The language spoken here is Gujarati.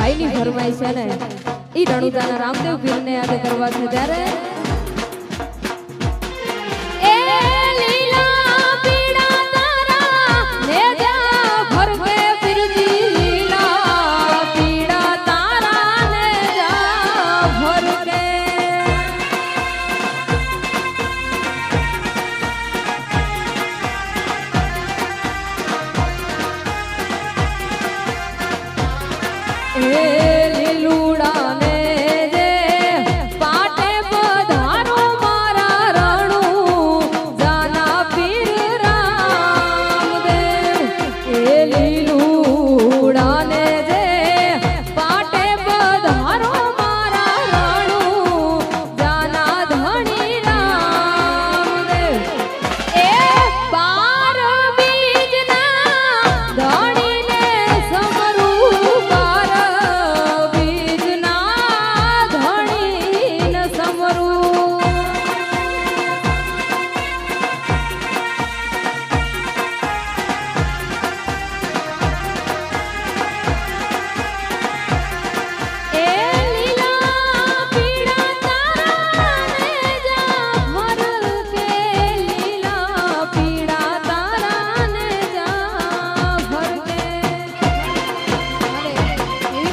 ભાઈની ફરમાઈ છે ને. એ રણુદાના રામદેવ ગીરને યાદ કરવા છે. ત્યારે લીલુડા